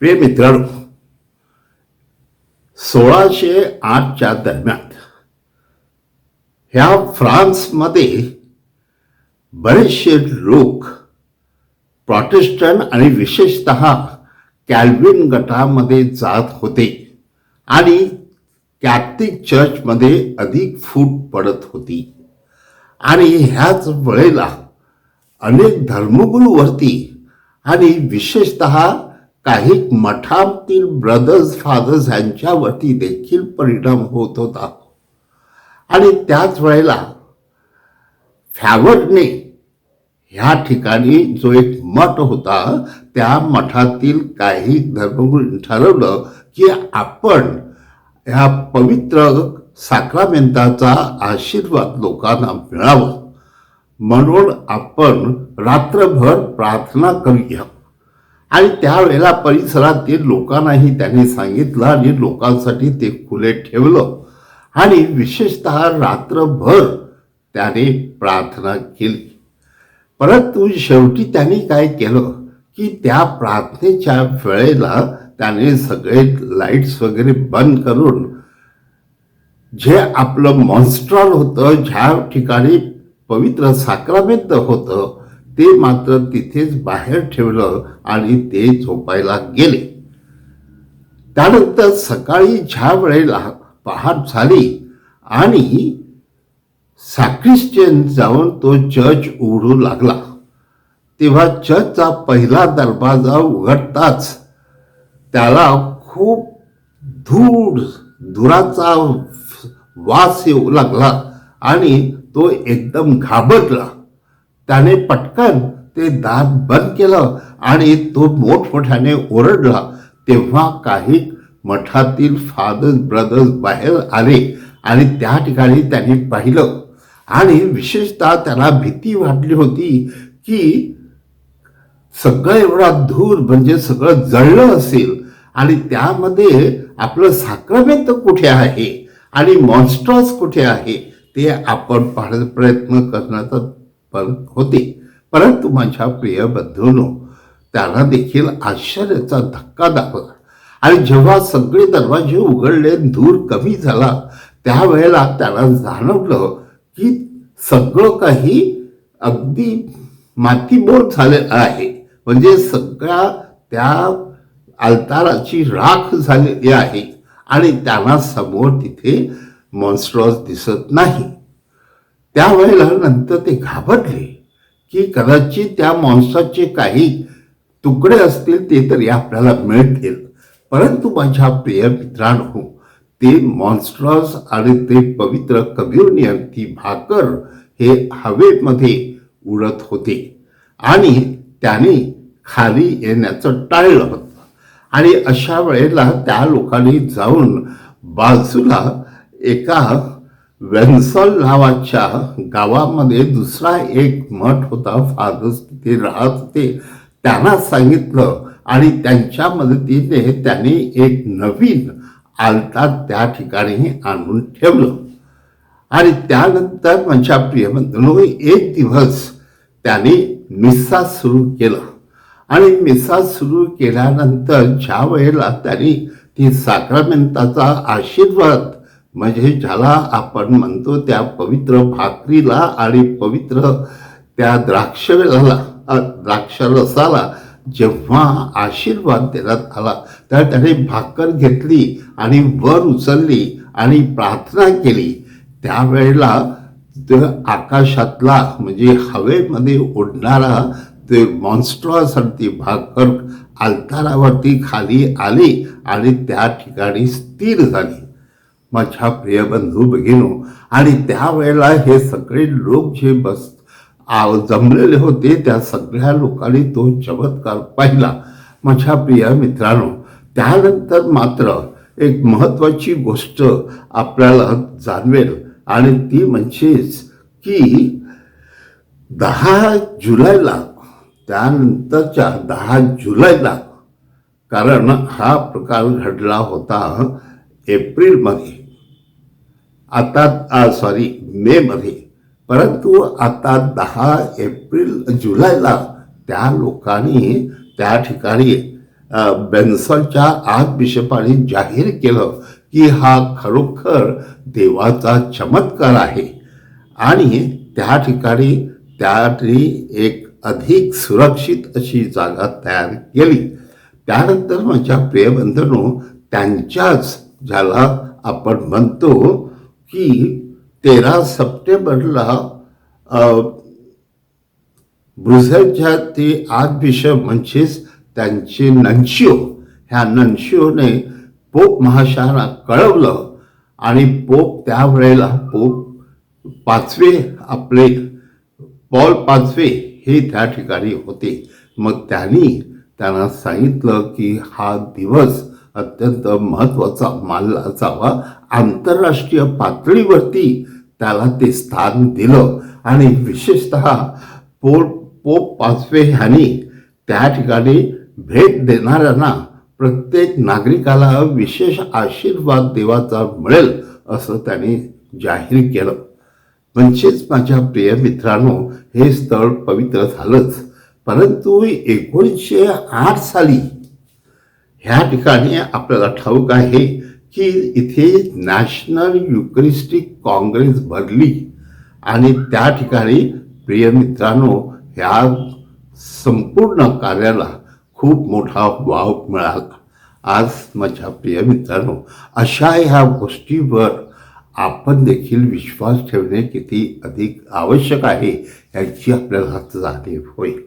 प्रिय मित्रांनो सोळाशे आठच्या दरम्यान ह्या फ्रान्समध्ये बरेचसे लोक प्रॉटेस्टंट आणि विशेषत कॅल्विन गटामध्ये जात होते आणि कॅथलिक चर्चमध्ये अधिक फूट पडत होती. आणि ह्याच वेळेला अनेक धर्मगुरूवरती आणि विशेषत काही मठातील ब्रदर्स फादर्स यांच्यावरती देखील परिणाम होत होता. आणि त्याच वेळेला फॅवर्डने ह्या ठिकाणी जो एक मठ होता त्या मठातील काही धर्मगुरू ठरवलं की आपण ह्या पवित्र साक्रामेंताचा आशीर्वाद लोकांना मिळावा. म्हणून आपण रात्रभर प्रार्थना करूया. आणि त्यावेळेला परिसरातील लोकांनाही त्यांनी सांगितलं आणि लोकांसाठी ते खुले ठेवलं आणि विशेषत रात्रभर त्याने प्रार्थना केली. परंतु शेवटी त्यांनी काय केलं की त्या प्रार्थनेच्या वेळेला त्याने सगळे लाईट्स वगैरे बंद करून जे आपलं मॉन्स्ट्रॉल होतं ज्या ठिकाणी पवित्र साक्रामेंत होतं ते मात्र तिथेच बाहेर ठेवलं आणि ते झोपायला गेले. त्यानंतर सकाळी ज्या वेळेला पहाट झाली आणि सॅक्रिस्टियन जाऊन तो चर्च उघडू लागला तेव्हा चर्चचा पहिला दरवाजा उघडताच त्याला खूप धूर धुराचा वास येऊ लागला आणि तो एकदम घाबरला. त्याने पटकन ते दात बंद केलं आणि तो मोठमोठ्याने ओरडला. तेव्हा काही मठातील फादर्स ब्रदर्स बाहेर आले आणि त्या ठिकाणी त्यांनी पाहिलं. आणि विशेषतः त्याला भीती वाटली होती की सगळं एवढा धूर म्हणजे सगळं जळलं असेल आणि त्यामध्ये आपलं साक्रमेंत कुठे आहे आणि मॉन्स्टर्स कुठे आहे ते आपण पाहण्याचा प्रयत्न करण्याचा पण होते. परंतु माझ्या प्रिय बंधूनो त्याला देखील आश्चर्याचा धक्का दाखवला. आणि जेव्हा सगळे दरवाजे उघडले धूर कमी झाला त्यावेळेला त्याला जाणवलं की सगळं काही अगदी मातीमोल झालेलं आहे. म्हणजे सगळ्या त्या अल्ताराची राख झालेली आहे. आणि त्यांना समोर तिथे मॉन्स्ट्रॉस दिसत नाही. त्यावेळेला नंतर ते घाबरले की कदाचित त्या मॉन्स्टरचे काही तुकडे असतील ते तरी आपल्याला मिळतील. परंतु माझ्या प्रिय मित्रांनो ते मॉन्स्ट्रॉस आणि ते पवित्र कम्युनियन ती भाकर हे हवेमध्ये उडत होते आणि त्याने खाली येण्याचं टाळलं होतं. आणि अशा वेळेला त्या लोकांनी जाऊन बाजूला एका वेन्सल नावाच्या गावामध्ये दुसरा एक मठ होता. फादर्स तिथे राहत होते. त्यांना सांगितलं आणि त्यांच्या मदतीने त्यांनी एक नवीन आलता त्या ठिकाणी आणून ठेवलं. आणि त्यानंतर माझ्या प्रियबंधूंनो एक दिवस त्याने मिस्सा सुरू केला. आणि मिसा सुरू केल्यानंतर ज्या वेळेला त्यांनी ती साक्रामेंताचा आशीर्वाद म्हणजे ज्याला आपण म्हणतो त्या पवित्र भाकरीला आणि पवित्र त्या द्राक्षला द्राक्ष रसाला जेव्हा आशीर्वाद देण्यात आला तर त्याने भाकर घेतली आणि वर उचलली आणि प्रार्थना केली. त्यावेळेला आकाशातला म्हणजे हवेमध्ये उडणारा ते मॉन्स्ट्रॉसाठी भाकर अल्तारावरती खाली आली आणि त्या ठिकाणी स्थिर झाली. माझ्या प्रिय बंधू भगिनो आणि त्यावेळेला हे सगळे लोक जे बस जमलेले होते त्या सगळ्या लोकांनी तो चमत्कार पाहिला. माझ्या प्रिय मित्रांनो त्यानंतर मात्र एक महत्त्वाची गोष्ट आपल्याला जाणवेल आणि ती म्हणजेच की दहा जुलैला त्यानंतरच्या दहा जुलैला कारण हा प्रकार घडला होता एप्रिलमध्ये. आता सॉरी मेमध्ये परंतु आता दहा एप्रिल जुलैला त्या लोकांनी त्या ठिकाणी अ, बेन्सलच्या आत बिशपाने जाहीर केलं की हा खरोखर देवाचा चमत्कार आहे. आणि त्या ठिकाणी त्याने एक अधिक सुरक्षित अशी जागा तयार केली. त्यानंतर माझ्या प्रियबंधनो त्यांच्याच ज्याला आपण म्हणतो की तेरा सप्टेंबरला अ, ब्रुझेलच्या ते आर्च बिशप म्हणजेच त्यांचे नंशिओ ह्या नंशिओने पोप महाशयाला कळवलं आणि पोप त्यावेळेला पोप पाचवे आपले पॉल पाचवे हे त्या ठिकाणी होते. मग त्यांनी त्यांना सांगितलं की हा दिवस अत्यंत महत्त्वाचा मानला जावा आंतरराष्ट्रीय पातळीवरती त्याला ते स्थान दिलं. आणि विशेषत पोप पोप पाचवे ह्यांनी त्या ठिकाणी भेट देणाऱ्यांना प्रत्येक नागरिकाला विशेष आशीर्वाद देवाचा मिळेल असं त्यांनी जाहीर केलं. म्हणजेच माझ्या प्रिय मित्रांनो हे स्थळ पवित्र झालंच. परंतु एकोणीसशे आठ साली ह्या ठिकाणी आपल्याला ठाऊक आहे की इथे नॅशनल युक्रिस्टिक काँग्रेस भरली आणि त्या ठिकाणी प्रिय मित्रांनो ह्या संपूर्ण कार्याला खूप मोठा वाव मिळाला. आज माझ्या प्रिय मित्रांनो अशा ह्या गोष्टीवर आपण देखील विश्वास ठेवणे किती अधिक आवश्यक आहे याची आपल्याला जाणीव होईल.